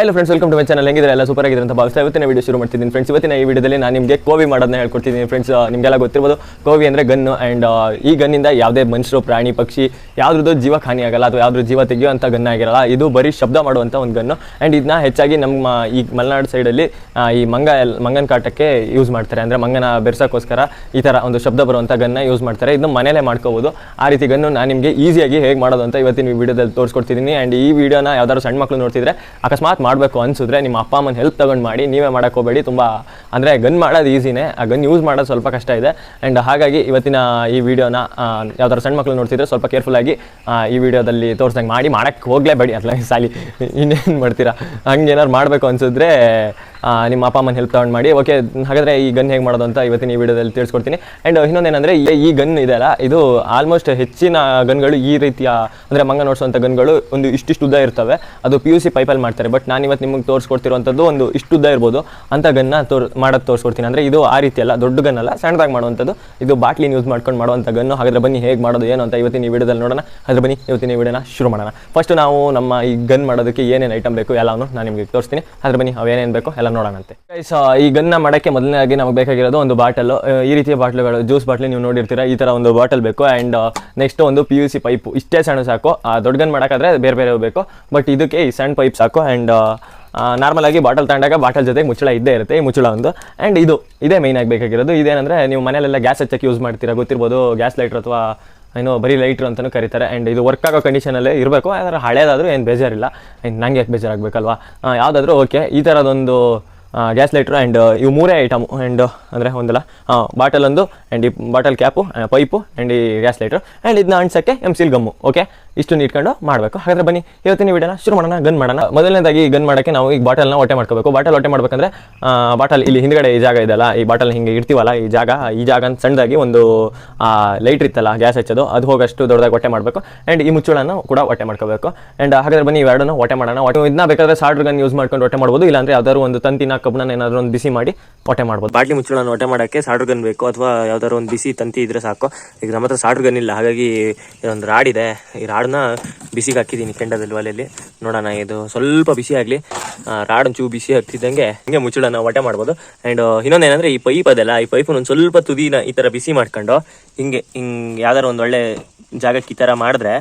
Hello friends welcome to my channel ಹೆಂಗಿದ್ರೆ ಎಲ್ಲ super ಆಗಿದ್ದಂತ ಅಂತ ಭಾವಿಸ್ತಾ ಇವತ್ತಿನ ವಿಡಿಯೋ ಶುರು ಮಾಡ್ತಿದ್ದೀನಿ. ಫ್ರೆಂಡ್ಸ್ ಇವತ್ತಿನ ಈ ವಿಡಿಯೋದಲ್ಲಿ ನಾನು ನಿಮಗೆ ಕೋವಿ ಮಾಡೋದನ್ನ ಹೇಳ್ಕೊಡ್ತೀನಿ. ಫ್ರೆಂಡ್ಸ್ ನಿಮಗೆಲ್ಲ ಗೊತ್ತಿರ್ಬೋದು, ಕೋವಿ ಅಂದರೆ ಗನ್ನು ಆ್ಯಂಡ್ ಈ ಗನ್ನಿಂದ ಯಾವುದೇ ಮನುಷ್ಯರು, ಪ್ರಾಣಿ, ಪಕ್ಷಿ ಯಾವುದ್ರದ್ದು ಜೀವಕ್ಕೆ ಹಾನಿ ಆಗಲ್ಲ ಅಥವಾ ಯಾವ್ದು ಜೀವ ತೆಗೆಯುವಂಥ ಗನ್ ಆಗಿರಲ್ಲ, ಇದು ಬರೀ ಶಬ್ದ ಮಾಡುವಂಥ ಒಂದು ಗನ್ನು. ಆ್ಯಂಡ್ ಇದನ್ನ ಹೆಚ್ಚಾಗಿ ನಮ್ಮ ಈ ಮಲೆನಾಡು ಸೈಡಲ್ಲಿ ಈ ಮಂಗ ಮಂಗನ ಕಾಟಕ್ಕೆ ಯೂಸ್ ಮಾಡ್ತಾರೆ. ಅಂದರೆ ಮಂಗನ ಬೆರೆಸೋಕ್ಕೋಸ್ಕರ ಈ ಥರ ಒಂದು ಶಬ್ದ ಬರುವಂಥ ಗನ್ನ ಯೂಸ್ ಮಾಡ್ತಾರೆ. ಇದನ್ನು ಮನೇಲೇ ಮಾಡ್ಕೋಬೋದು. ಆ ರೀತಿ ಗನ್ನು ನಾನು ನಿಮಗೆ ಈಸಿಯಾಗಿ ಹೇಗೆ ಮಾಡೋದು ಅಂತ ಇವತ್ತಿನ ವಿಡಿಯೋದಲ್ಲಿ ತೋರಿಸ್ಕೊಡ್ತಿದ್ದೀನಿ. ಆ್ಯಂಡ್ ಈ ವಿಡಿಯೋನ ಯಾವ್ದಾದ್ರು ಸಣ್ಣ ಮಕ್ಕಳು ನೋಡ್ತಿದ್ರೆ ಅಕಸ್ಮಾತ್ ಮಾಡಬೇಕು ಅನಿಸಿದ್ರೆ ನಿಮ್ಮ ಅಪ್ಪ ಅಮ್ಮನ ಹೆಲ್ಪ್ ತಗೊಂಡು ಮಾಡಿ ನೀವೇ ಮಾಡೋಕೆ ಹೋಗಬೇಡಿ. ತುಂಬ ಅಂದರೆ ಗನ್ ಮಾಡೋದು ಈಸಿನೇ ಆ ಗನ್ ಯೂಸ್ ಮಾಡೋದು ಸ್ವಲ್ಪ ಕಷ್ಟ ಇದೆ. ಆ್ಯಂಡ್ ಹಾಗಾಗಿ ಇವತ್ತಿನ ಈ ವಿಡಿಯೋನ ಯಾವ್ದಾರು ಸಣ್ಣ ಮಕ್ಕಳು ನೋಡ್ತಿದ್ರೆ ಸ್ವಲ್ಪ ಕೇರ್ಫುಲ್ಲಾಗಿ ಈ ವಿಡಿಯೋದಲ್ಲಿ ತೋರಿಸ್ದಂಗೆ ಮಾಡಿ ಮಾಡೋಕ್ಕೆ ಹೋಗಲೇಬೇಡಿ. ಅಲ್ಲ ಸಾಲಿ, ಇನ್ನೇನು ಮಾಡ್ತೀರಾ? ಹಂಗೆ ಏನಾದ್ರು ಮಾಡಬೇಕು ಅನ್ಸಿದ್ರೆ ನಿಮ್ಮ ಅಪ್ಪ ಅಮ್ಮನ ಹೆಲ್ಪ್ ತಗೊಂಡು ಮಾಡಿ. ಓಕೆ ಹಾಗಾದರೆ ಈ ಗನ್ ಹೇಗೆ ಮಾಡೋದು ಅಂತ ಇವತ್ತಿನ ಈ ವಿಡಿಯೋದಲ್ಲಿ ತಿಳಿಸ್ಕೊಡ್ತೀನಿ. ಆ್ಯಂಡ್ ಇನ್ನೊಂದೇನೆಂದರೆ, ಈ ಗನ್ ಇದೆಯಲ್ಲ ಇದು ಆಲ್ಮೋಸ್ಟ್ ಹೆಚ್ಚಿನ ಗನ್ಗಳು ಈ ರೀತಿಯ, ಅಂದರೆ ಮಂಗ ನೋಡಿಸುವಂಥ ಗನ್ಗಳು ಒಂದು ಇಷ್ಟಿಷ್ಟು ಉದ್ದ ಇರ್ತವೆ. ಅದು ಪಿ ಯು ಸಿ ಪೈಪಲ್ಲಿ ಮಾಡ್ತಾರೆ. ಬಟ್ ನಾನು ಇವತ್ತು ನಿಮಗೆ ತೋರಿಸ್ಕೊಡ್ತಿರುವಂಥದ್ದು ಒಂದು ಇಷ್ಟು ಉದ್ದ ಇರ್ಬೋದು. ಅಂಥ ಗನ್ನ ತೋರ್ ಮಾಡೋದು ತೋರಿಸ್ಕೊಡ್ತೀನಿ. ಅಂದರೆ ಇದು ಆ ರೀತಿ ಅಲ್ಲ, ದೊಡ್ಡ ಗನ್ ಅಲ್ಲ, ಸಣ್ಣದಾಗಿ ಮಾಡುವಂಥದ್ದು. ಇದು ಬಾಟ್ಲಿನ ಯೂಸ್ ಮಾಡ್ಕೊಂಡು ಮಾಡುವಂಥ ಗನ್ನು. ಹಾಗಾದ್ರೆ ಬನ್ನಿ, ಹೇಗೆ ಮಾಡೋದು, ಏನು ಅಂತ ಇವತ್ತಿನ ಈ ವಿಡಿಯೋದಲ್ಲಿ ನೋಡೋಣ. ಅದ್ರ ಬನ್ನಿ, ಇವತ್ತಿನ ಈ ವಿಡಿಯೋನ ಶುರು ಮಾಡೋಣ. ಫಸ್ಟ್ ನಾವು ನಮ್ಮ ಈ ಗನ್ ಮಾಡೋದಕ್ಕೆ ಏನೇನು ಐಟಮ್ ಬೇಕು ಎಲ್ಲವನ್ನು ನಾನು ನಿಮಗೆ ತೋರಿಸ್ತೀನಿ. ಅದ್ರ ಬನ್ನಿ, ಅವೇನೇನು ಬೇಕು ಎಲ್ಲ ನೋಡೋಣಂತೆ. ಸೊ ಆ, ಈ ಗನ್ನ ಮಾಡೋಕ್ಕೆ ಮೊದಲನೇದಾಗಿ ನಮಗೆ ಬೇಕಾಗಿರೋದು ಒಂದು ಬಾಟಲು. ಈ ರೀತಿಯ ಬಾಟ್ಲುಗಳು ಜ್ಯೂಸ್ ಬಾಟ್ಲಿ ನೀವು ನೋಡಿರ್ತೀರಾ ಈ ಥರ ಒಂದು ಬಾಟಲ್ ಬೇಕು. ಆ್ಯಂಡ್ ನೆಕ್ಸ್ಟ್ ಒಂದು ಪಿ ಯು ಸಿ ಪೈಪು ಇಷ್ಟೇ ಸಣ್ಣ ಸಾಕು. ಆ, ದೊಡ್ಡ ಗನ್ ಮಾಡೋಕ್ಕಾದ್ರೆ ಬೇರೆ ಬೇರೆ ಬೇಕು. ಬಟ್ ಇದಕ್ಕೆ ಈ ಸಣ್ಣ ಪೈಪ್ ಸಾಕು. ಆ್ಯಂಡ್ ನಾರ್ಮಲ್ ಆಗಿ ಬಾಟಲ್ ತಗೊಂಡಾಗ ಬಾಟಲ್ ಜೊತೆ ಮುಚ್ಚಳ ಇದ್ದೇ ಇರುತ್ತೆ ಈ ಮುಚ್ಚಳ ಒಂದು. ಆ್ಯಂಡ್ ಇದು ಇದೇ ಮೇಯ್ನ್ ಆಗಿ ಬೇಕಾಗಿರೋದು. ಇದೇನಂದರೆ ನೀವು ಮನೆಯಲ್ಲೆಲ್ಲ ಗ್ಯಾಸ್ ಹಚ್ಚಕ್ಕೆ ಯೂಸ್ ಮಾಡ್ತೀರಾ ಗೊತ್ತಿರ್ಬೋದು ಗ್ಯಾಸ್ ಲೈಟ್ರ್ ಅಥವಾ ಏನೋ ಬರೀ ಲೈಟ್ರು ಅಂತಲೂ ಕರೀತಾರೆ ಆ್ಯಂಡ್ ಇದು ವರ್ಕ್ ಆಗೋ ಕಂಡೀಷನಲ್ಲೇ ಇರಬೇಕು, ಆದರೆ ಹಳೇದಾದರೂ ಏನು ಬೇಜಾರಿಲ್ಲ. ಆ್ಯಂಡ್ ನಂಗೆ ಯಾಕೆ ಬೇಜಾರಾಗಬೇಕಲ್ವಾ? ಯಾವುದಾದ್ರೂ ಓಕೆ ಈ ಥರದೊಂದು ಗ್ಯಾಸ್ ಲೈಟ್ರು ಆ್ಯಂಡ್ ಇವು ಮೂರೇ ಐಟಮು ಆ್ಯಂಡ್ ಅಂದರೆ ಒಂದಲ್ಲ ಬಾಟಲ್ ಒಂದು ಆ್ಯಂಡ್ ಈ ಬಾಟಲ್ ಕ್ಯಾಪು ಪೈಪು ಆ್ಯಂಡ್ ಈ ಗ್ಯಾಸ್ ಲೈಟ್ರು ಆ್ಯಂಡ್ ಇದನ್ನ ಅಂಟ್ಸೋಕ್ಕೆ ಎಂ ಸಿಲ್ ಗಮ್ಮು ಓಕೆ ಇಷ್ಟು ಇಟ್ಕೊಂಡು ಮಾಡಬೇಕು. ಹಾಗಾದ್ರೆ ಬನ್ನಿ ಇವತ್ತಿನ ವಿಡಿಯೋನ ಶುರು ಮಾಡೋಣ ಗನ್ ಮಾಡೋಣ. ಮೊದಲನೇದಾಗಿ ಗನ್ ಮಾಡೋಕ್ಕೆ ನಾವು ಈ ಬಾಟಲ್ನ ಹೊಟ್ಟೆ ಮಾಡ್ಕೋಬೇಕು. ಬಾಟಲ್ ಹೊಟ್ಟೆ ಮಾಡ್ಬೇಕಂದ್ರೆ ಬಾಟಲ್ ಇಲ್ಲಿ ಹಿಂದ್ಗಡೆ ಈ ಜಾಗ ಇದೆಯಲ್ಲ, ಈ ಬಾಟಲ್ ಹಿಂಗೆ ಇಡ್ತೀವಲ್ಲ, ಈ ಜಾಗ ಈ ಜಾಗ ಸಣ್ಣದಾಗಿ ಒಂದು ಲೈಟ್ ಇತ್ತಲ್ಲ ಗ್ಯಾಸ್ ಹಚ್ಚೋದು, ಅದು ಹೋಗಷ್ಟು ದೊಡ್ಡದಾಗಿ ಹೊಟ್ಟೆ ಮಾಡಬೇಕು. ಆ್ಯಂಡ್ ಈ ಮುಚ್ಚಳನ ಕೂಡ ಹೊಟ್ಟೆ ಮಾಡ್ಕೋಬೇಕು. ಆ್ಯಂಡ್ ಹಾಗಾದ್ರೆ ಬನ್ನಿ, ಇವೆರಡನ್ನು ಹೊಟ್ಟೆ ಮಾಡೋಣ. ಹೊಟ್ಟೆ ಇದನ್ನ ಬೇಕಾದ್ರೆ ಸಾಡ್ರ್ ಗನ್ ಯೂಸ್ ಮಾಡ್ಕೊಂಡು ಹೊಟ್ಟೆ ಮಾಡ್ಬೋದು, ಇಲ್ಲಾಂದ್ರೆ ಯಾವ್ದಾದ್ರು ಒಂದು ತಂತಿನ ಕಬ್ಬನ ಏನಾದರೂ ಒಂದು ಬಿಸಿ ಮಾಡಿ ಹೊಟ್ಟೆ ಮಾಡ್ಬೋದು. ಬಾಟ್ಲಿ ಮುಚ್ಚಳನ ಹೊಟ್ಟೆ ಮಾಡೋಕ್ಕೆ ಸಾಡ್ರ್ ಗನ್ ಬೇಕು, ಅಥವಾ ಯಾವ್ದಾದ್ರು ಒಂದು ಬಿಸಿ ತಂತಿ ಇದ್ರೆ ಸಾಕು. ಈಗ ನಮ್ಮ ಹತ್ರ ಸಾಡ್ರ್ ಗನ್ ಇಲ್ಲ, ಹಾಗಾಗಿ ಇದೊಂದು ರಾಡ್ ಇದೆ. ಈ ರಾಡ್ನ ಬಿಸಿಗೆ ಹಾಕಿದ್ದೀನಿ ಕೆಂಡದಲ್ಲಿ ಒಲೆಯಲ್ಲಿ ನೋಡೋಣ, ಇದು ಸ್ವಲ್ಪ ಬಿಸಿ ಆಗಲಿ. ರಾಡ್ ಚೂ ಬಿಸಿ ಹಾಕ್ತಿದ್ದಂಗೆ ಹಿಂಗೆ ಮುಚ್ಚಳನ ಒಟ್ಟೆ ಮಾಡ್ಬೋದು. ಆ್ಯಂಡ್ ಇನ್ನೊಂದೇನಂದರೆ ಈ ಪೈಪ್ ಅದೆಲ್ಲ, ಈ ಪೈಪನ್ನು ಒಂದು ಸ್ವಲ್ಪ ತುದಿನ ಈ ಥರ ಬಿಸಿ ಮಾಡ್ಕೊಂಡು ಹಿಂಗೆ ಹಿಂಗೆ ಯಾವ್ದಾರು ಒಂದು ಒಳ್ಳೆ ಜಾಗಕ್ಕೆ ಈ ಥರ ಮಾಡಿದ್ರೆ,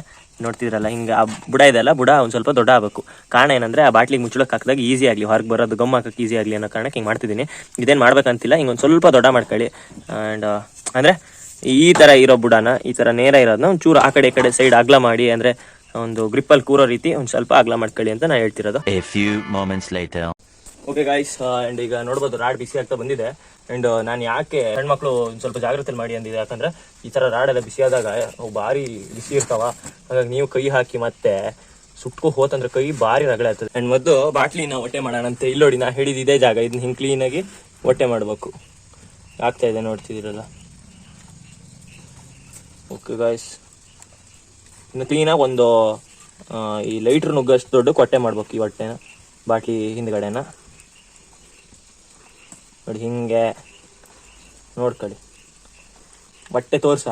ನೋಡ್ತಿದ್ರಲ್ಲ, ಹಿಂಗೆ ಆ ಬುಡ ಇದೆಲ್ಲ ಬುಡ ಒಂದು ಸ್ವಲ್ಪ ದೊಡ್ಡ ಆಗಬೇಕು. ಕಾರಣ ಏನಂದರೆ ಆ ಬಾಟ್ಲಿಗೆ ಮುಚ್ಚಳಕ್ಕೆ ಹಾಕಿದಾಗ ಈಸಿ ಆಗಲಿ, ಹೊರಗೆ ಬರೋದು ಗಮ್ ಹಾಕಕ್ಕೆ ಈಸಿ ಆಗಲಿ ಅನ್ನೋ ಕಾರಣಕ್ಕೆ ಹಿಂಗೆ ಮಾಡ್ತಿದ್ದೀನಿ. ಇದೇನು ಮಾಡ್ಬೇಕಂತಿಲ್ಲ, ಹಿಂಗೆ ಒಂದು ಸ್ವಲ್ಪ ದೊಡ್ಡ ಮಾಡ್ಕೊಳ್ಳಿ. ಆ್ಯಂಡ್ ಅಂದರೆ ಈ ತರ ಇರೋ ಬುಡನ ಈ ತರ ನೇರ ಇರೋದನ್ನ ಒಂದು ಚೂರು ಆ ಕಡೆ ಈ ಕಡೆ ಸೈಡ್ ಅಗ್ಲ ಮಾಡಿ ಅಂದ್ರೆ ಒಂದು ಗ್ರಿಪ್ಪಲ್ಲಿ ಕೂರೋ ರೀತಿ ಒಂದು ಸ್ವಲ್ಪ ಅಗ್ಲ ಮಾಡ್ಕೊಳ್ಳಿ ಅಂತ ನಾನು ಹೇಳ್ತಿರೋದು. ಓಕೆ ಗಾಯ್ಸ್ ಅಂಡ್ ಈಗ ನೋಡ್ಬೋದು ರಾಡ್ ಬಿಸಿ ಆಗ್ತಾ ಬಂದಿದೆ. ಅಂಡ್ ನಾನು ಯಾಕೆ ಹೆಣ್ಮಕ್ಳು ಒಂದ್ ಸ್ವಲ್ಪ ಜಾಗ್ರತೆ ಮಾಡಿ ಅಂದಿದೆ ಯಾಕಂದ್ರೆ ಈ ತರ ರಾಡ್ ಎಲ್ಲ ಬಿಸಿ ಆದಾಗ ಭಾರಿ ಬಿಸಿ ಇರ್ತಾವ. ಹಾಗಾಗಿ ನೀವು ಕೈ ಹಾಕಿ ಮತ್ತೆ ಸುಟ್ಕೊ ಹೋತಂದ್ರೆ ಕೈ ಭಾರಿ ರಗಳೆ ಆಗ್ತದೆ. ಅಂಡ್ ಮೊದಲು ಬಾಟ್ಲಿನ ಹೊಟ್ಟೆ ಮಾಡೋಣ ಅಂತ ಇಲ್ಲಿ ನೋಡಿ ನಾ ಹೇಳಿದ ಇದೇ ಜಾಗ. ಇದನ್ನ ಹಿಂಗೆ ಕ್ಲೀನಾಗಿ ಹೊಟ್ಟೆ ಮಾಡಬೇಕು. ಆಗ್ತಾ ಇದೆ ನೋಡ್ತಿದ್ದೀರಲ್ಲ? ಓಕೆ ಗಾಯ್ಸ್ ಇನ್ನು ಕ್ಲೀನಾಗಿ ಒಂದು ಈ ಲೈಟ್ರ್ ನುಗ್ಗಷ್ಟು ದೊಡ್ಡ ಕೊಟ್ಟೆ ಮಾಡ್ಬೇಕು ಈ ಹೊಟ್ಟೆನ ಬಾಟ್ಲಿ ಹಿಂದ್ಗಡೆನ. ನೋಡಿ, ಹಿಂಗೆ ನೋಡ್ಕೊಳ್ಳಿ. ಬಟ್ಟೆ ತೋರ್ಸ.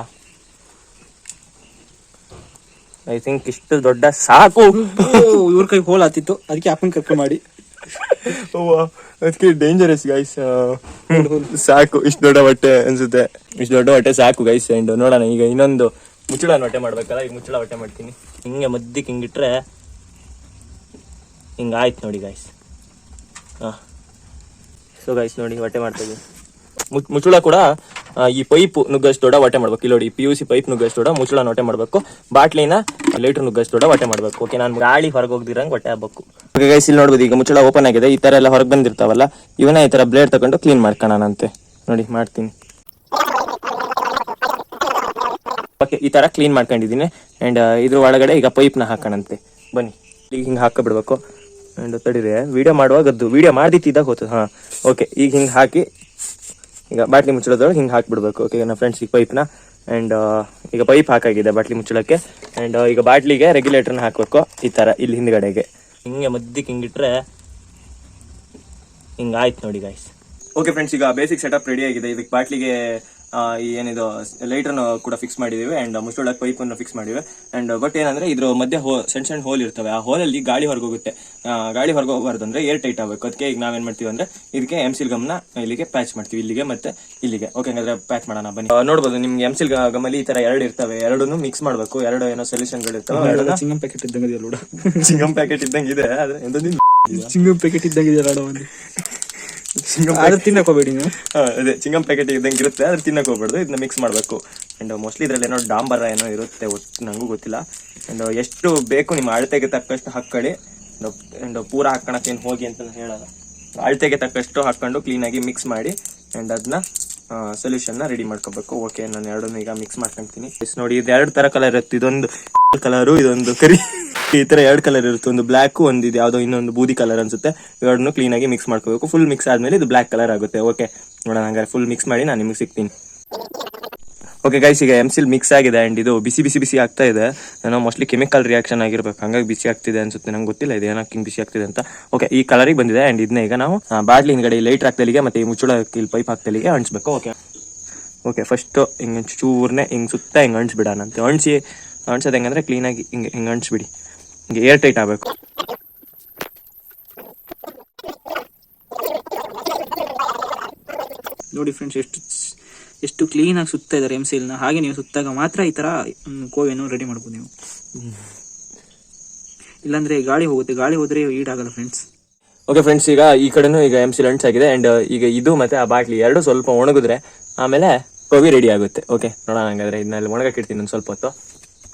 ಐ ಥಿಂಕ್ ಇಷ್ಟು ದೊಡ್ಡ ಸಾಕು. ಇವ್ರ ಕೈ ಹೋಲ್ ಆತಿತ್ತು. ಅದಕ್ಕೆ ಅಪ್ಪನ ಕರ್ಕೊಂಡು ಮಾಡಿ. ಅದಕ್ಕೆ ಡೇಂಜರಸ್ ಗೈಸ್ ಸಾಕು ಇಷ್ಟು ದೊಡ್ಡ ಹೊಟ್ಟೆ ಅನ್ಸುತ್ತೆ. ಇಷ್ಟು ದೊಡ್ಡ ಹೊಟ್ಟೆ ಸಾಕು ಗೈಸ್ ಅಂಡ್ ನೋಡೋಣ ಈಗ ಇನ್ನೊಂದು ಮುಚ್ಚಳ ಹೊಟ್ಟೆ ಮಾಡ್ಬೇಕಲ್ಲ ಈಗ ಮುಚ್ಚಳ ಹೊಟ್ಟೆ ಮಾಡ್ತೀನಿ. ಹಿಂಗೆ ಮಧ್ಯಕ್ಕೆ ಹಿಂಗಿಟ್ರೆ ಹಿಂಗೆ ಆಯ್ತು ನೋಡಿ ಗೈಸ್ ಹಾಂ ಸೊ ಗೈಸ್ ನೋಡಿ ಹೊಟ್ಟೆ ಮಾಡ್ತಾ ಇದ್ದೀನಿ ಮುಚ್ಚಳ ಕೂಡ ಈ ಪೈಪ್ ನುಗ್ಗಷ್ಟು ದೊಡ್ಡ ವಾಟೆ ಮಾಡ್ಬೇಕು. ಇಲ್ಲಿ ನೋಡಿ ಪಿ ಯು ಸಿ ಪೈಪ್ ನುಗ್ಗಷ್ಟು ದೊಡ್ಡ ಮುಚ್ಚಳ ಹೊಟ್ಟೆ ಮಾಡಬೇಕು. ಬಾಟ್ಲಿನ ಲೀಟರ್ ನುಗ್ಗಷ್ಟು ದೊಡ್ಡ ವಾಟೆ ಮಾಡಬೇಕು. ಓಕೆ ನಾನು ಗಾಳಿ ಹೊರಗೆ ಹೋಗ್ದಿರಂಗೆ ಹೊಟ್ಟೆ ಓಕೆ ಗೈಸ್ ಇಲ್ಲಿ ನೋಡ್ಬೋದು, ಈಗ ಮುಚ್ಚಳ ಓಪನ್ ಆಗಿದೆ. ಈ ತರ ಎಲ್ಲ ಹೊರಗೆ ಬಂದಿರ್ತಾವಲ್ಲ, ಇವನ್ನ ಈ ತರ ಬ್ಲೇಡ್ ತಗೊಂಡು ಕ್ಲೀನ್ ಮಾಡ್ಕೊಳ್ಳೋಣಂತೆ ನೋಡಿ, ಮಾಡ್ತೀನಿ. ಓಕೆ ಈ ತರ ಕ್ಲೀನ್ ಮಾಡ್ಕೊಂಡಿದ್ದೀನಿ. ಅಂಡ್ ಇದ್ರ ಒಳಗಡೆ ಈಗ ಪೈಪ್ನ ಹಾಕೋಣಂತೆ. ಬನ್ನಿ. ಈಗ ಹಿಂಗೆ ಹಾಕಬಿಡ್ಬೇಕು. ಅಂಡ್ ತಡೀರಿ ವಿಡಿಯೋ ಮಾಡುವಾಗದ್ದು ವಿಡಿಯೋ ಮಾಡಿದ್ದಿದ್ದಾಗ ಗೊತ್ತು ಹಾಂ. ಓಕೆ ಈಗ ಹಿಂಗೆ ಹಾಕಿ ಈಗ ಬಾಟ್ಲಿ ಮುಚ್ಚಳದೊಳಗೆ ಹಿಂಗೆ ಹಾಕ್ಬಿಡ್ಬೇಕು. ಓಕೆ ನನ್ನ ಫ್ರೆಂಡ್ಸ್ ಈಗ ಪೈಪ್ನ ಆ್ಯಂಡ್ ಈಗ ಪೈಪ್ ಹಾಕಾಗಿದೆ ಬಾಟ್ಲಿ ಮುಚ್ಚಳಕ್ಕೆ. ಆ್ಯಂಡ್ ಈಗ ಬಾಟ್ಲಿಗೆ ರೆಗ್ಯುಲೇಟರ್ನ ಹಾಕಬೇಕು ಈ ಥರ ಇಲ್ಲಿ ಹಿಂದ್ಗಡೆಗೆ. ಹಿಂಗೆ ಮಧ್ಯಕ್ಕೆ ಹಿಂಗಿಟ್ರೆ ಹಿಂಗೆ ಆಯ್ತು ನೋಡಿ ಗಾಯ್ಸ್ ಓಕೆ ಫ್ರೆಂಡ್ಸ್ ಈಗ ಬೇಸಿಕ್ ಸೆಟಪ್ ರೆಡಿ ಆಗಿದೆ. ಇದಕ್ಕೆ ಬಾಟ್ಲಿಗೆ ಈ ಏನಿದು ಲೈಟರ್ ಕೂಡ ಫಿಕ್ಸ್ ಮಾಡಿದೀವಿ ಅಂಡ್ ಮುಚ್ಚೊಳಗೆ ಪೈಪ್ ಅನ್ನು ಫಿಕ್ಸ್ ಮಾಡಿವೆ ಅಂಡ್ ಬಟ್ ಏನಂದ್ರೆ ಇದ್ರ ಮಧ್ಯೆ ಹೋ ಸಣ್ಣ ಸಣ್ಣ ಹೋಲ್ ಇರ್ತವೆ. ಆ ಹೋಲಲ್ಲಿ ಗಾಳಿ ಹೊರಗೋಗುತ್ತೆ. ಗಾಳಿ ಹೊರಗೋಗಬಾರ್ದು ಅಂದ್ರೆ ಏರ್ ಟೈಟ್ ಆಗಬೇಕು. ಅದಕ್ಕೆ ಈಗ ನಾವೇನ್ ಮಾಡ್ತೀವಿ ಅಂದ್ರೆ ಇದಕ್ಕೆ ಎಂ ಸಿಲ್ ಗಮ್ನ ಇಲ್ಲಿಗೆ ಪ್ಯಾಚ್ ಮಾಡ್ತೀವಿ. ಇಲ್ಲಿಗೆ ಮತ್ತೆ ಇಲ್ಲಿಗೆ. ಓಕೆ ಹಂಗಾದ್ರೆ ಪ್ಯಾಚ್ ಮಾಡೋಣ ಬನ್ನಿ. ನೋಡಬಹುದು ನೋಡ್ಬೋದು ನಿಮ್ಗೆ ಎಂ ಸಿಲ್ ಗಮ್ಮಲ್ಲಿ ಈ ತರ ಎರಡು ಇರ್ತವೆ. ಎರಡನ್ನು ಮಿಕ್ಸ್ ಮಾಡಬೇಕು. ಎರಡು ಏನೋ ಸೊಲ್ಯೂಷನ್ ಇರ್ತವೆ. ಚಿಂಗಂ ಪ್ಯಾಕೆಟ್ ಇದ್ದಂಗೆ ಇದೆ ಪ್ಯಾಕೆಟ್ ಇದ್ದಂಗೆ ಇದೆ. ಆದ್ರೆ ಚಿಂಗಂ ಪ್ಯಾಕೆಟ್ ಇದ್ದಂಗೆ ಇದೆಯಲ್ಲ ತಿನ್ನಕ್ ಹೋಗ್ಬೇಡಿ ನೀವು. ಅದೇ ಚಿಂಗಮ್ ಪ್ಯಾಕೆಟ್ ಇದ್ದಂಗೆ ಇರುತ್ತೆ ಅದ್ರ ತಿನ್ನಕ್ ಹೋಗ್ಬಾರ್ದು ಇದನ್ನ ಮಿಕ್ಸ್ ಮಾಡಬೇಕು. ಅಂಡ್ ಮೋಸ್ಟ್ಲಿ ಇದ್ರಲ್ಲಿ ಏನೋ ಡಾಂಬರ ಏನೋ ಇರುತ್ತೆ ಒಟ್ಟು ನಂಗೂ ಗೊತ್ತಿಲ್ಲ. ಅಂಡ್ ಎಷ್ಟು ಬೇಕು ನಿಮ್ಮ ಅಳತೆಗೆ ತಕ್ಕಷ್ಟು ಹಾಕೊಳ್ಳಿ ಅಂಡ್ ಪೂರ ಹಾಕೋಣಕ್ ಏನು ಹೋಗಿ ಅಂತ ಹೇಳಲ್ಲ. ಅಳತೆಗೆ ತಕ್ಕಷ್ಟು ಹಾಕೊಂಡು ಕ್ಲೀನಾಗಿ ಮಿಕ್ಸ್ ಮಾಡಿ ಅಂಡ್ ಅದನ್ನ ಸೊಲ್ಯೂಷನ್ನ ರೆಡಿ ಮಾಡ್ಕೋಬೇಕು. ಓಕೆ ನಾನು ಎರಡನ್ನೂ ಈಗ ಮಿಕ್ಸ್ ಮಾಡ್ಕೊಂತೀನಿ ನೋಡಿ ಇದು ಎರಡು ತರ ಕಲರ್ ಇರುತ್ತೆ. ಇದೊಂದು ಕಲರು ಇದೊಂದು ಕರಿ. ಈ ತರ ಎರಡು ಕಲರ್ ಇರುತ್ತೆ. ಒಂದು ಬ್ಲಾಕ್ ಒಂದು ಇದು ಯಾವ್ದೋ ಇನ್ನೊಂದು ಬೂದಿ ಕಲರ್ ಅನ್ಸುತ್ತೆ. ಎರಡನ್ನೂ ಕ್ಲೀನ್ ಆಗಿ ಮಿಕ್ಸ್ ಮಾಡ್ಕೋಬೇಕು. ಫುಲ್ ಮಿಕ್ಸ್ ಆದ್ಮೇಲೆ ಇದು ಬ್ಲಾಕ್ ಕಲರ್ ಆಗುತ್ತೆ. ಓಕೆ ನೋಡೋಣ ಹಂಗಾರೆ ಫುಲ್ ಮಿಕ್ಸ್ ಮಾಡಿ ನಾನು ನಿಮಗೆ ಸಿಗ್ತೀನಿ. ಓಕೆ ಗೈಸ್ ಈಗ ಎಂ ಸಿಲ್ ಮಿಕ್ಸ್ ಆಗಿದೆ ಅಂಡ್ ಇದು ಬಿಸಿ ಬಿಸಿ ಬಿಸಿ ಆಗ್ತಾ ಇದೆ. ನಾನು ಮೋಸ್ಟ್ಲಿ ಕೆಮಿಕಲ್ ರಿಯಾಕ್ಷನ್ ಆಗಿರ್ಬೇಕು. ಹಂಗಾಗಿ ಬಿಸಿ ಆಗ್ತಿದೆ ಅನ್ಸುತ್ತೆ. ನಂಗೆ ಗೊತ್ತಿಲ್ಲ. ಇದು ಏನಕ್ಕೆ ಹಿಂಗೆ ಬಿಸಿ ಆಗ್ತಿದೆ ಅಂತ. ಓಕೆ ಈ ಕಲರಿಗೆ ಬಂದಿದೆ ಅಂಡ್ ಇದನ್ನ ಈಗ ನಾವು ಬಾಟ್ಲಿ ಹಿಂದ್ಗಡೆ ಲೈಟ್ ಹಾಕ್ತಲಿಗೆ ಮತ್ತೆ ಈ ಮುಚ್ಚಳ ಇಲ್ಲಿ ಪೈಪ್ ಹಾಕ್ತಲಿಗೆ ಅಣಿಸ್ಬೇಕು ಓಕೆ ಓಕೆ ಫಸ್ಟ್ ಹಿಂಗೆ ಚೂರ್ನೆ ಹಿಂಗೆ ಸುತ್ತ ಹಿಂಗೆ ಅಣಿಸ್ಬಿಡೋಣ ಅಂತ. ಅಣಿಸಿ ಅಣಿಸೋದು ಹೆಂಗಂದ್ರೆ ಕ್ಲೀನಾಗಿ ಹಿಂಗೆ ಹಿಂಗೆ ಅಣಿಸ್ಬಿಡಿ ಹಿಂಗೆ ಏರ್ ಟೈಟ್ ಆಗಬೇಕು. ನೋಡಿ ಫ್ರೆಂಡ್ಸ್ ಎಷ್ಟು ಎಷ್ಟು ಕ್ಲೀನ್ ಆಗಿ ಸುತ್ತ ಇದ್ದಾರೆ ಎಂ ಸಿಲ್ನ ಹಾಗೆ ನೀವು ಸುತ್ತಾಗ ಮಾತ್ರ ಈ ತರ ಕೋವೆಯನ್ನು ರೆಡಿ ಮಾಡ್ಬೋದು ನೀವು. ಇಲ್ಲಾಂದ್ರೆ ಗಾಳಿ ಹೋಗುತ್ತೆ. ಗಾಳಿ ಹೋದ್ರೆ ಆಗಲ್ಲ ಫ್ರೆಂಡ್ಸ್ ಓಕೆ ಫ್ರೆಂಡ್ಸ್ ಈಗ ಈ ಕಡೆನೂ ಈಗ ಎಂ ಸಿ ಲಂಚ್ ಆಗಿದೆ ಅಂಡ್ ಈಗ ಇದು ಮತ್ತೆ ಆ ಬಾಟ್ಲಿ ಎರಡು ಸ್ವಲ್ಪ ಒಣಗಿದ್ರೆ ಆಮೇಲೆ ಕೋವಿ ರೆಡಿ ಆಗುತ್ತೆ. ಓಕೆ ನೋಡೋಣ ಹಂಗಾದ್ರೆ. ಇದನ್ನೆಲ್ಲ ಒಣಗಕ್ಕೆ ಇಡ್ತೀನಿ ಒಂದು ಸ್ವಲ್ಪ ಹೊತ್ತು.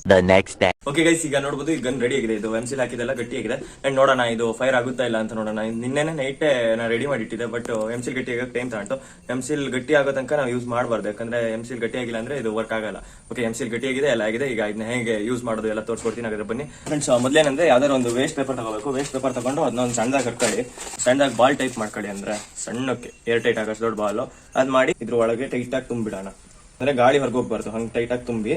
The next day okay guys ಈಗ ನೋಡ್ಬೋದು ಈ ಗನ್ ರೆಡಿ ಆಗಿದೆ. ಇದು ಎಂಸಿಲ್ ಹಾಕಿದೆಲ್ಲ ಗಟ್ಟಿ ಆಗಿದೆ ಅಂಡ್ ನೋಡೋಣ, ಇದು ಫೈರ್ ಆಗುತ್ತಾ ಇಲ್ಲ ಅಂತ ನೋಡೋಣ. ನಿನ್ನೆನೆ ನೈಟೇ ನಾನು ರೆಡಿ ಮಾಡಿಟ್ಟಿದ್ದೆ ಬಟ್ ಎಂಸಿಲ್ ಸಿಲ್ ಗಟ್ಟಿ ಆಗೋಕೆ ಟೈಮ್ ತಗೊಂಡು. ಎಂ ಸಿಲ್ ಗಟ್ಟಿ ಆಗೋ ತನಕ ನಾವು ಯೂಸ್ ಮಾಡಬಾರ್ದು. ಯಾಕಂದ್ರೆ ಎಂಸಿಲ್ ಸಿಲ್ ಗಟ್ಟಿ ಆಗಿಲ್ಲ ಅಂದ್ರೆ ಇದು ವರ್ಕ್ ಆಗಲ್ಲ. ಓಕೆ ಎಂ ಸಿಲ್ ಗಟ್ಟಿ ಆಗಿದೆ ಎಲ್ಲ ಆಗಿದೆ. ಈಗ ಇದನ್ನ ಹೇಗೆ ಯೂಸ್ ಮಾಡೋದು ಎಲ್ಲ ತೋರಿಸ್ಕೊಡ್ತೀನಿ ಹಾಗಾದ್ರೆ ಬನ್ನಿ. ಫ್ರೆಂಡ್ಸ್ ಮೊದಲೇನಂದ್ರೆ ಯಾವ್ದಾದ್ರು ಒಂದು ವೇಸ್ಟ್ ಪೇಪರ್ ತಗೋಬೇಕು. ವೇಸ್ಟ್ ಪೇಪರ್ ತಗೊಂಡು ಅದನ್ನ ಒಂದು ಸಣ್ಣದಾಗಿ ಕಟ್ಕೊಳ್ಳಿ. ಸಣ್ಣದಾಗಿ ಬಾಲ್ ಟೈಪ್ ಮಾಡ್ಕೊಳ್ಳಿ ಅಂದ್ರೆ ಸಣ್ಣಕ್ಕೆ ಏರ್ ಟೈಟ್ ಆಗೋಷ್ಟು ದೊಡ್ಡ ಬಾಲ್ ಅದ್ ಮಾಡಿ ಇದ್ರ ಒಳಗೆ ಟೈಟ್ ಆಗಿ ತುಂಬಿಡೋಣ. ಅಂದ್ರೆ ಗಾಳಿ ಹೊರಗೆ ಹೋಗ್ಬಾರ್ದು. ಹಂಗೆ ಟೈಟ್ ಆಗಿ ತುಂಬಿ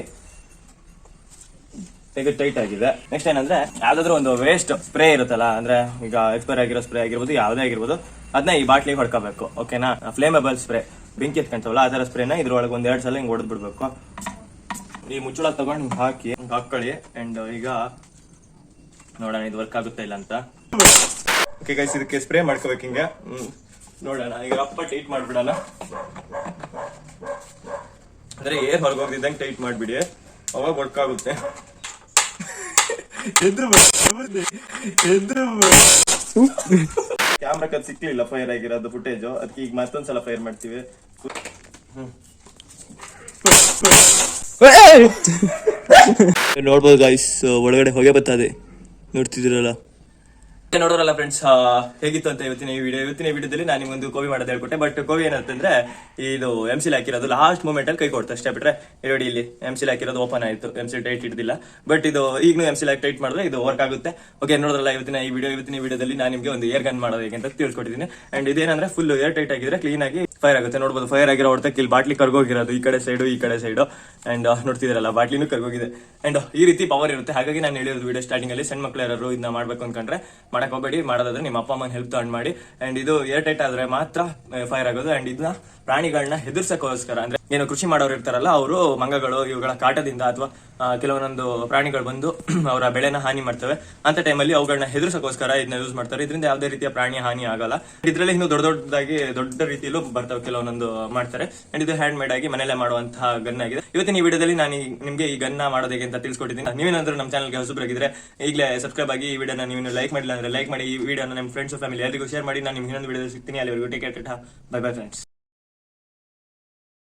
ಈಗ ಟೈಟ್ ಆಗಿದೆ. ನೆಕ್ಸ್ಟ್ ಏನಂದ್ರೆ, ಯಾವ್ದಾದ್ರು ಒಂದು ವೇಸ್ಟ್ ಸ್ಪ್ರೇ ಇರುತ್ತಲ್ಲ, ಅಂದ್ರೆ ಈಗ ಎಕ್ಸ್ಪೈರ್ ಆಗಿರೋ ಸ್ಪ್ರೇ ಆಗಿರ್ಬೋದು, ಯಾವುದೇ ಆಗಿರ್ಬೋದು ಅದನ್ನ ಈ ಬಾಟ್ಲಿಗೆ ಹೊಡ್ಕೋಬೇಕು. ಓಕೆನಾ ಫ್ಲೇಮಬಲ್ ಸ್ಪ್ರೇ ಬೆಂಕಿ ಎತ್ಕೊಂತವಲ್ಲ, ಆ ತರ ಸ್ಪ್ರೇನ ಇದ್ರೊಳಗೆ ಒಂದ್ ಎರಡು ಸಲ ಹಿಂಗ್ ಹೊಡೆದ್ ಬಿಡ್ಬೇಕು ಈ ಮುಚ್ಚಳ ತಗೊಂಡು ಹಾಕಿ ಹಾಕೊಳ್ಳಿ. ಅಂಡ್ ಈಗ ನೋಡೋಣ, ಇದು ವರ್ಕ್ ಆಗುತ್ತಾ ಇಲ್ಲ ಅಂತ. ಓಕೆ ಗೈಸ್ ಇದಕ್ಕೆ ಸ್ಪ್ರೇ ಮಾಡ್ಕೋಬೇಕು ಹಿಂಗೆ. ನೋಡೋಣ, ಈಗ ಅಪ್ಪ ಟೈಟ್ ಮಾಡ್ಬಿಡೋಣ. ಅಂದ್ರೆ ಏರ್ ಹೊರಗೋಗ್ದಿದ್ದಂಗೆ ಟೈಟ್ ಮಾಡ್ಬಿಡಿ. ಅವಾಗ ವರ್ಕ್ ಆಗುತ್ತೆ. ಎದ್ರು ಎದ್ರು ಕ್ಯಾಮ್ರಾ ಕದ್ ಸಿಕ್ಲಿಲ್ಲ ಫೈರ್ ಆಗಿರೋದು ಫುಟೇಜ್ ಅದಕ್ಕೆ ಈಗ ಮತ್ತೊಂದ್ಸಲ ಫೈರ್ ಮಾಡ್ತೀವಿ. ನೋಡ್ಬೋದು ಗಾಯ್ಸ್ ಒಳಗಡೆ ಹೊಗೆ ಬರ್ತದೆ. ನೋಡ್ತಿದ್ದೀರಲ್ಲ? ನೋಡೋರಲ್ಲ ಫ್ರೆಂಡ್ಸ್ ಹೇಗಿತ್ತು ಅಂತ ಇವತ್ತಿನ ಈ ವಿಡಿಯೋ ಇವತ್ತಿನ ವಿಡಿಯೋದಲ್ಲಿ ನಾನು ನಿಮ್ಗೊಂದು ಕೋವಿ ಮಾಡೋದು ಹೇಳ್ಕೊಟ್ಟೆ ಬಟ್ ಕೋವಿ ಏನಂತಂದ್ರೆ ಇದು ಎಂ ಸಿಲ್ ಹಾಕಿರೋದು ಲಾಸ್ಟ್ ಮೂಮೆಂಟ್ ಅಲ್ಲಿ ಕೈ ಕೊಡ್ತು ಅಷ್ಟೇ ಬಿಟ್ರೆ ನೋಡಿ ಇಲ್ಲಿ ಎಂ ಸಿಲ್ ಹಾಕಿರೋದು ಓಪನ್ ಆಯಿತು ಎಂ ಸಿಲ್ ಟೈಟ್ ಹಿಡಿದಿಲ್ಲ. ಬಟ್ ಇದು ಈಗಲೂ ಎಂ ಸಿಲ್ ಟೈಟ್ ಮಾಡಿದ್ರೆ ಇದು ವರ್ಕ್ ಆಗುತ್ತೆ. ಓಕೆ ನೋಡೋರಲ್ಲ ಇವತ್ತಿನ ಈ ವಿಡಿಯೋ ಇವತ್ತಿನ ವಿಡಿಯೋದಲ್ಲಿ ನಾನು ನಿಮಗೆ ಒಂದು ಏರ್ ಗನ್ ಮಾಡೋದು ಹೇಗೆ ಅಂತ ತಿಳ್ಕೊಟ್ಟಿದ್ದೀನಿ ಅಂಡ್ ಇದೇನಂದ್ರೆ ಫುಲ್ ಏರ್ ಟೈಟ್ ಆಗಿದ್ರೆ ಕ್ಲೀನ್ ಆಗಿ ಫೈರ್ ಆಗುತ್ತೆ. ನೋಡ್ಬೋದು ಫೈರ್ ಆಗಿರೋ ಹೊರತಕ್ಕೆ ಇಲ್ಲಿ ಬಾಟ್ಲಿ ಕರ್ಗೋಗಿರೋದು. ಈ ಕಡೆ ಸೈಡು ಈ ಕಡೆ ಸೈಡು ಅಂಡ್ ನೋಡ್ತಿದ್ರಲ್ಲ ಬಾಟ್ಲಿನೂ ಕರ್ಗೋಗಿದೆ. ಅಂಡ್ ಈ ರೀತಿ ಪವರ್ ಇರುತ್ತೆ. ಹಾಗಾಗಿ ನಾನು ಹೇಳಿರೋದು ವೀಡಿಯೋ ಸ್ಟಾರ್ಟಿಂಗ್ ಅಲ್ಲಿ ಸಣ್ಣ ಮಕ್ಕಳು ಯಾರು ಇದನ್ನ ಮಾಡಬೇಕು ಅನ್ಕೊಂಡ್ರೆ ಮಾಡಕ್ಕೆ ಹೋಗಬೇಡಿ. ಮಾಡೋದಾದ್ರೆ ನಿಮ್ಮ ಅಪ್ಪ, ಅಮ್ಮನ ಹೆಲ್ಪ್ ತಗೊಂಡ್ ಮಾಡಿ. ಅಂಡ್ ಇದು ಏರ್ ಟೈಟ್ ಆದ್ರೆ ಮಾತ್ರ ಫೈರ್ ಆಗೋದು. ಅಂಡ್ ಇದನ್ನ ಪ್ರಾಣಿಗಳನ್ನ ಹೆದರ್ಸಕ್ಕೋಸ್ಕರ ಅಂದ್ರೆ ಏನು ಕೃಷಿ ಮಾಡೋರು ಇರ್ತಾರಲ್ಲ, ಅವರು ಮಂಗಗಳು, ಇವುಗಳ ಕಾಟದಿಂದ ಅಥವಾ ಕೆಲವೊಂದೊಂದು ಪ್ರಾಣಿಗಳು ಬಂದು ಅವರ ಬೆಳೆನ ಹಾನಿ ಮಾಡ್ತವೆ. ಅಂತ ಟೈಮಲ್ಲಿ ಅವುಗಳನ್ನ ಹೆದರ್ಸೋಕೋಸ್ಕರ ಇದನ್ನ ಯೂಸ್ ಮಾಡ್ತಾರೆ. ಇದರಿಂದ ಯಾವುದೇ ರೀತಿಯ ಪ್ರಾಣಿ ಹಾನಿ ಆಗಲ್ಲ. ಇದರಲ್ಲಿ ಇನ್ನು ದೊಡ್ಡ ದೊಡ್ಡದಾಗಿ, ದೊಡ್ಡ ರೀತಿಯಲ್ಲೂ ಬರ್ತವೆ ಕೆಲವೊಂದೊಂದು ಮಾಡ್ತಾರೆ. ಅಂಡ್ ಇದು ಹ್ಯಾಂಡ್ ಮೇಡ್ ಆಗಿ ಮನೆಯಲ್ಲೇ ಮಾಡುವಂತಹ ಗನ್ ಆಗಿದೆ. ಇವತ್ತಿನ ಈ ವಿಡಿಯೋದಲ್ಲಿ ನಾನು ನಿಮಗೆ ಈ ಗನ್ನ ಮಾಡೋದು ಹೇಗೆ ಅಂತ ತಿಳಿಸ್ಕೊಟ್ಟಿದ್ದೀನಿ. ನೀವೇನಾದ್ರೂ ನಮ್ಮ ಚಾನಲ್ಗೆ ಹೊಸಬ್ರಾಗಿದ್ರೆ ಈಗಲೇ ಸಬ್ಸ್ಕ್ರೈಬ್ ಆಗಿ ಈ ವಿಡಿಯೋನ ನೀವು ಲೈಕ್ ಮಾಡಿಲ್ಲ ಅಂದ್ರೆ ಲೈಕ್ ಮಾಡಿ. ಈ ವಿಡಿಯೋನ ನಿಮ್ಮ ಫ್ರೆಂಡ್ಸ್ ಫ್ಯಾಮಿಲಿ ಎಲ್ಲರಿಗೂ ಶೇರ್ ಮಾಡಿ. ನಾನು ನಿಮ್ಗೆ ಇನ್ನೊಂದು ವಿಡಿಯೋದಲ್ಲಿ ಸಿಗ್ತೀನಿ. ಅಲ್ಲಿವರೆಗೂ take care bye bye friends